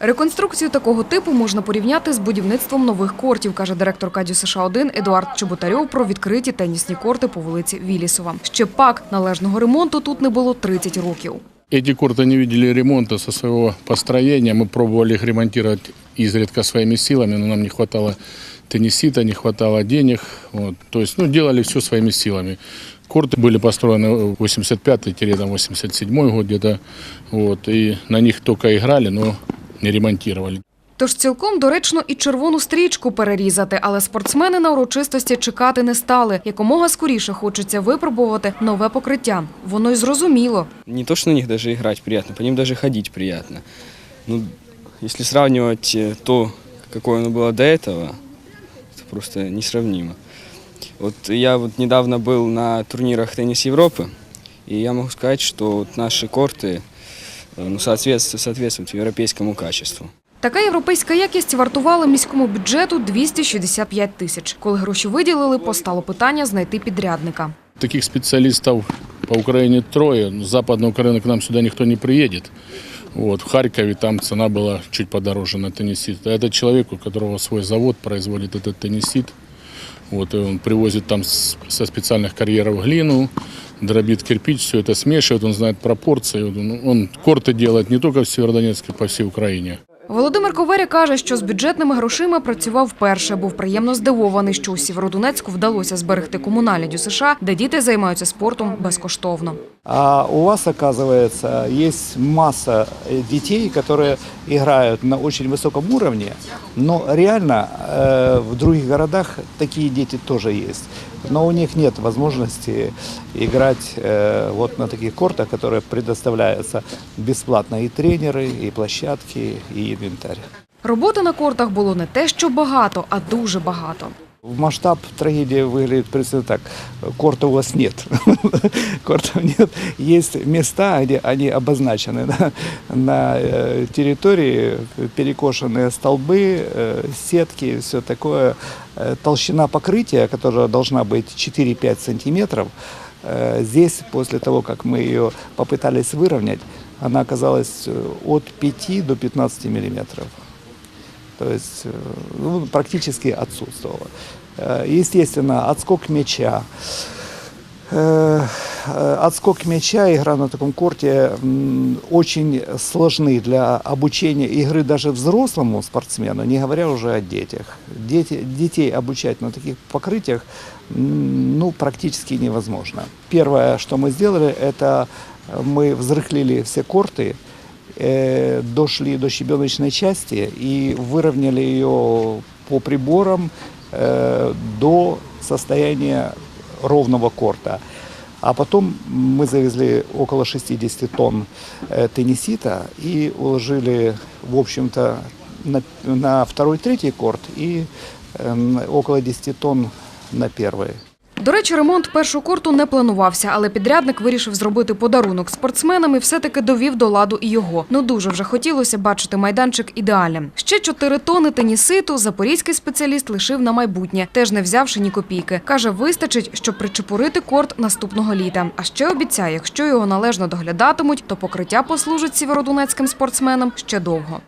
Реконструкцію такого типу можна порівняти з будівництвом нових кортів, каже директор Кадю США 1 Едуард Чеботарьов про відкриті тенісні корти по вулиці Вілісова. Ще пак належного ремонту тут не було 30 років. Эти корты не видели ремонта со своего построения. Мы пробовали их ремонтировать изредка своими силами, но нам не хватало теннисита, не хватало денег. Вот. То есть, ну, делали все своими силами. Корты были построены в 85-87 год где-то. Вот. И на них только играли, но не ремонтировали. Тож цілком доречно і червону стрічку перерізати, але спортсмени на урочистості чекати не стали. Якомога скоріше хочеться випробувати нове покриття. Воно й зрозуміло. Не то, что на них даже играть приятно, по ним даже ходить приятно. Ну, если сравнивать э, то, какое оно было до этого, это просто несравнимо. Вот я вот недавно был на турнирах Теннис Европы, и я могу сказать, что вот наши корты э, ну, соответствуют, соответствуют европейскому качеству. Така європейська якість вартувала міському бюджету 265 тисяч. Коли гроші виділили, постало питання знайти підрядника. Таких специалистов по Украине трое. С Западной Украины к нам сюда никто не приедет. Вот. В Харькове там цена была чуть подороже на теннисит. А это человек, у которого свой завод производит этот теннисит. Вот, и он привозит там с- со специальных карьеров глину, дробит кирпич, все это смешивает, он знает пропорции. Он, он корты делает не только в Северодонецке, по всей Украине. Володимир Коверя каже, що з бюджетними грошима працював вперше. Був приємно здивований, що у Сєвєродонецьку вдалося зберегти комунальні ДЮСШ, де діти займаються спортом безкоштовно. А у вас, оказывается, есть масса э, детей, которые играют на очень высоком уровне, но реально э, в других городах такие дети тоже есть. Но у них нет возможности играть э, вот на таких кортах, которые предоставляются бесплатно и тренеры, и площадки, и инвентарь. Роботи на кортах було не те, що багато, а дуже багато. В масштаб трагедии выглядит примерно так. Корта у вас нет. Кортов нет. Есть места, где они обозначены на, на э, территории, перекошенные столбы, э, сетки, все такое. Э, Толщина покрытия, которая должна быть 4-5 сантиметров, э, здесь, после того, как мы ее попытались выровнять, она оказалась э, от 5 до 15 миллиметров. То есть э, ну, практически отсутствовало. Э, Естественно, отскок мяча. Отскок мяча, игра на таком корте очень сложны для обучения игры даже взрослому спортсмену, не говоря уже о детях. Дети, детей обучать на таких покрытиях ну, практически невозможно. Первое, что мы сделали, это мы взрыхлили все корты, э, дошли до щебеночной части и выровняли ее по приборам э, до состояния ровного корта. А потом мы завезли около 60 тонн э, теннисита и уложили, в общем-то, на, на второй, третий корт и э, около 10 тонн на первый. До речі, ремонт першого корту не планувався, але підрядник вирішив зробити подарунок спортсменам і все-таки довів до ладу і його. Ну дуже вже хотілося бачити майданчик ідеальним. Ще 4 тони теніситу запорізький спеціаліст лишив на майбутнє, теж не взявши ні копійки. Каже, вистачить, щоб причепурити корт наступного літа. А ще обіцяє, якщо його належно доглядатимуть, то покриття послужить сєвєродонецьким спортсменам ще довго.